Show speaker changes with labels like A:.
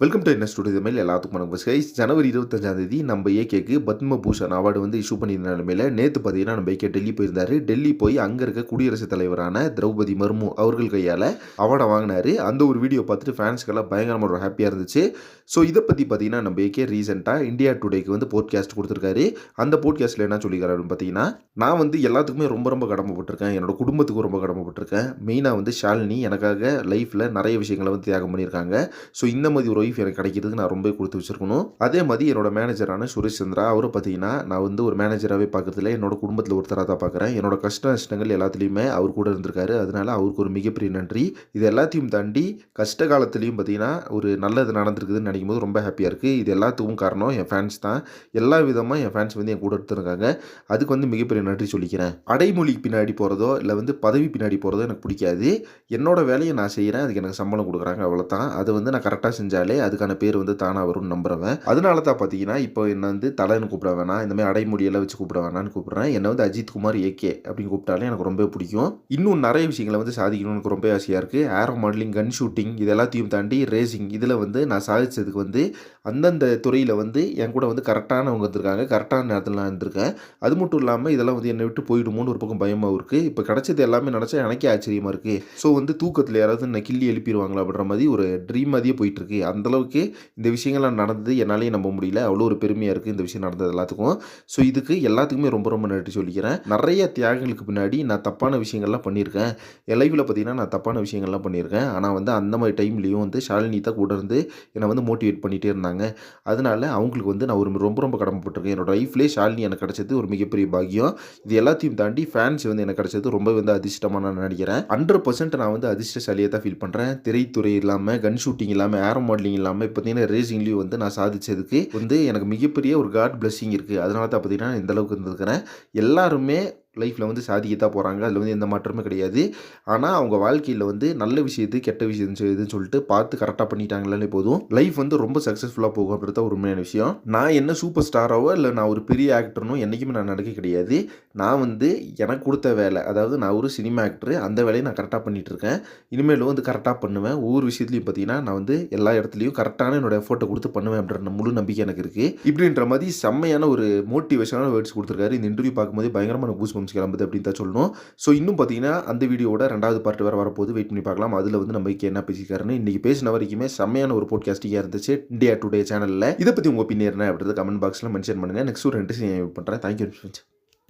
A: Welcome to என்ன studio மேல் எல்லாத்துக்கும் வணக்கம். கைஸ் ஜனவரி இருபத்தஞ்சாம் தேதி நம்ம ஏகேக்கு பத்ம பூஷன் அவார்டு வந்து இஷ்யூ பண்ணியிருந்த நிலைமையில நேற்று பார்த்தீங்கன்னா நம்ம ஏகே டெல்லி போயிருந்தார். டெல்லி போய் அங்கே இருக்க குடியரசுத் தலைவரான திரௌபதி மர்மு அவர்கள் கையால் அவார்டை வாங்கினாரு. அந்த ஒரு வீடியோ பார்த்துட்டு ஃபேன்ஸ்க்கெல்லாம் பயங்கரமாக ஒரு ஹாப்பியாக இருந்துச்சு. ஸோ இதை பற்றி பார்த்தீங்கன்னா நம்ம ஏகே ரீசெண்டாக இந்தியா டுடேக்கு வந்து போட்காஸ்ட் கொடுத்துருக்காரு. அந்த போட்காஸ்ட்டில் என்ன சொல்லிக்கிறாருன்னு பார்த்தீங்கன்னா நான் வந்து எல்லாத்துக்குமே ரொம்ப ரொம்ப கடமைப்பட்டிருக்கேன். என்னோட குடும்பத்துக்கும் ரொம்ப கடமைப்பட்டிருக்கேன். மெயினாக வந்து ஷாலினி எனக்காக லைஃப்பில் நிறைய விஷயங்களை வந்து தியாகம் பண்ணியிருக்காங்க. ஸோ இந்த மாதிரி ஒரு ஒய்ஃப் எனக்கு கிடைக்கிறதுக்கு நான் ரொம்ப கொடுத்து வச்சிருக்கணும். அதே மாதிரி என்னோட மேனேஜரான சுரேஷ் சந்திரா அவரும் பார்த்தீங்கன்னா நான் வந்து ஒரு மேனேஜராகவே பார்க்கறதுல என்னோட குடும்பத்தில் ஒருத்தராக தான் பார்க்குறேன். என்னோட கஷ்ட நஷ்டங்கள் எல்லாத்துலேயுமே அவர் கூட இருந்திருக்காரு. அதனால அவருக்கு ஒரு மிகப்பெரிய நன்றி. இது எல்லாத்தையும் தாண்டி கஷ்ட காலத்துலேயும் பார்த்தீங்கன்னா ஒரு நல்லது நடந்திருக்குதுன்னு நினைக்கும் போது ரொம்ப ஹாப்பியாக இருக்குது இது எல்லாத்துக்கும் காரணம் என் ஃபேன்ஸ் தான். எல்லா விதமாக என் ஃபேன்ஸ் வந்து என் கூட எடுத்துருக்காங்க அதுக்கு வந்து மிகப்பெரிய நன்றி சொல்லிக்கிறேன். அடைமொழிக்கு பின்னாடி போகிறதோ இல்லை வந்து பதவி பின்னாடி போகிறதோ எனக்கு பிடிக்காது. என்னோட வேலையை நான் செய்கிறேன் அதுக்கு எனக்கு சம்பளம் கொடுக்குறாங்க. அவ்வளோ தான் அதை வந்து நான் கரெக்டாக செஞ்சாலே அதுக்கான பேர் வந்து தானாக வரும்னு நம்புறவன். அதனால தான் பார்த்தீங்கன்னா இப்போ என்ன வந்து தலைன்னு கூப்பிட வேணாம் இந்த மாதிரி அடைமொழியெல்லாம் வச்சு கூப்பிட வேணாம்னு கூப்பிட்றேன். என்னை வந்து அஜித் குமார் ஏகே அப்படின்னு கூப்பிட்டாலே எனக்கு ரொம்ப பிடிக்கும். இன்னும் நிறைய விஷயங்களை வந்து சாதிக்கணும்னு எனக்கு ரொம்ப ஆசையாக இருக்குது ஏரோ மாடலிங் கன் ஷூட்டிங் இது எல்லாத்தையும் தாண்டி ரேசிங் இதில் வந்து நான் சாதித்ததுக்கு வந்து அந்தந்த துறையில் வந்து என் கூட வந்து கரெக்டானவங்க இருந்திருக்காங்க. கரெக்டான நேரத்தில் நான் இருந்திருக்கேன். அது மட்டும் இல்லாமல் இதெல்லாம் வந்து என்னை விட்டு போயிடுமோன்னு ஒரு பக்கம் பயமாக இருக்குது இப்போ கிடச்சது எல்லாமே நினச்சா எனக்கே ஆச்சரியமாக இருக்குது ஸோ வந்து தூக்கத்தில் யாராவது நான் கிள்ளி எழுப்பிடுவாங்களா அப்படின்ற மாதிரி ஒரு ட்ரீம் மாதிரியே போயிட்டுருக்கு அந்த அந்தளவுக்கு இந்த விஷயங்கள்லாம் நடந்தது என்னாலேயே நம்ப முடியல. அவ்வளோ ஒரு பெருமையாக இருக்குது இந்த விஷயம் நடந்தது எல்லாத்துக்கும். ஸோ இதுக்கு எல்லாத்துக்குமே ரொம்ப ரொம்ப நன்றி சொல்லிக்கிறேன். நிறைய தியாகங்களுக்கு பின்னாடி நான் தப்பான விஷயங்கள்லாம் பண்ணியிருக்கேன். என் பார்த்தீங்கன்னா நான் தப்பான விஷயங்கள்லாம் பண்ணியிருக்கேன். ஆனால் வந்து அந்த மாதிரி டைம்லேயும் வந்து ஷாலினி தான் கூட இருந்து என்னை வந்து மோட்டிவேட் பண்ணிகிட்டே இருந்தாங்க. அதனால அவங்களுக்கு வந்து நான் ஒரு ரொம்ப ரொம்ப கடமைப்பட்டிருக்கேன் என்னோடய லைஃப்லேயே ஷாலினி எனக்கு கிடச்சது ஒரு மிகப்பெரிய பாக்கியம். இது எல்லாத்தையும் தாண்டி ஃபேன்ஸ் வந்து எனக்கு கிடச்சது ரொம்ப வந்து அதிர்ஷ்டமாக நான் நினைக்கிறேன். ஹண்ட்ரட் பர்சன்ட் நான் வந்து அதிர்ஷ்டசாலியாக தான் ஃபீல் பண்ணுறேன் திரைத்துறை இல்லாமல் கன் ஷூட்டிங் இல்லாமல் ஏரோ மாடலிங் இல்லாமல் இப்போ பார்த்தீங்கன்னா ரேசிங்லேயும் வந்து நான் சாதித்ததுக்கு வந்து எனக்கு மிகப்பெரிய ஒரு காட் பிளெஸிங் இருக்குது அதனால தான் பார்த்தீங்கன்னா நான் இந்த அளவுக்கு இருந்திருக்கிறேன். எல்லாருமே லைஃப்பில் வந்து சாதிக்கத்தான் போகிறாங்க அதில் வந்து எந்த மாற்றமும் கிடையாது. ஆனால் அவங்க வாழ்க்கையில் வந்து நல்ல விஷயத்து கெட்ட விஷயம் செய்யுதுன்னு சொல்லிட்டு பார்த்து கரெக்டாக பண்ணிட்டாங்களே போதும். லைஃப் வந்து ரொம்ப சக்ஸஸ்ஃபுல்லாக போகும் அப்படின்றத ஒரு உண்மையான விஷயம். நான் என்ன சூப்பர் ஸ்டாராவோ இல்லை நான் ஒரு பெரிய ஆக்டர்னோ என்றைக்குமே நான் நடக்க கிடையாது. நான் வந்து எனக்கு கொடுத்த வேலை அதாவது நான் ஒரு சினிமா ஆக்டர் அந்த வேலையை நான் கரெக்டாக பண்ணிகிட்டு இருக்கேன் இனிமேலும் வந்து கரெக்டாக பண்ணுவேன். ஒவ்வொரு விஷயத்துலையும் பார்த்தீங்கன்னா நான் வந்து எல்லா இடத்துலையும் கரெக்டான என்னோடய எஃபோர்ட்டை கொடுத்து பண்ணுவேன் அப்படின்ற முழு நம்பிக்கை எனக்கு இருக்குது இப்படின்ற மாதிரி செம்மையான ஒரு மோட்டிவேஷனான வேர்ட்ஸ் கொடுத்துருக்காரு. இந்த இன்டர்வியூ பார்க்கும்போது பயங்கரமான பூஸ் ஆல்பம்ஸ் கிளம்புது அப்படின்னு தான் சொல்லணும். ஸோ இன்னும் பார்த்தீங்கன்னா அந்த வீடியோட ரெண்டாவது பார்ட் வேறு வரப்போது வெயிட் பண்ணி பார்க்கலாம். அதில் வந்து நம்ம என்ன பேசிக்காருன்னு இன்றைக்கி பேசின வரைக்குமே செம்மையான ஒரு போட்காஸ்டிங்காக இருந்துச்சு. இந்தியா டுடே சேனலில் இதை பற்றி உங்கள் ஒப்பீனியர் என்ன அப்படின்றத கமெண்ட் பாக்ஸில் மென்ஷன் பண்ணுங்கள் நெக்ஸ்ட் ஒரு ரெண்டு பண்ணுறேன் தேங்க்யூ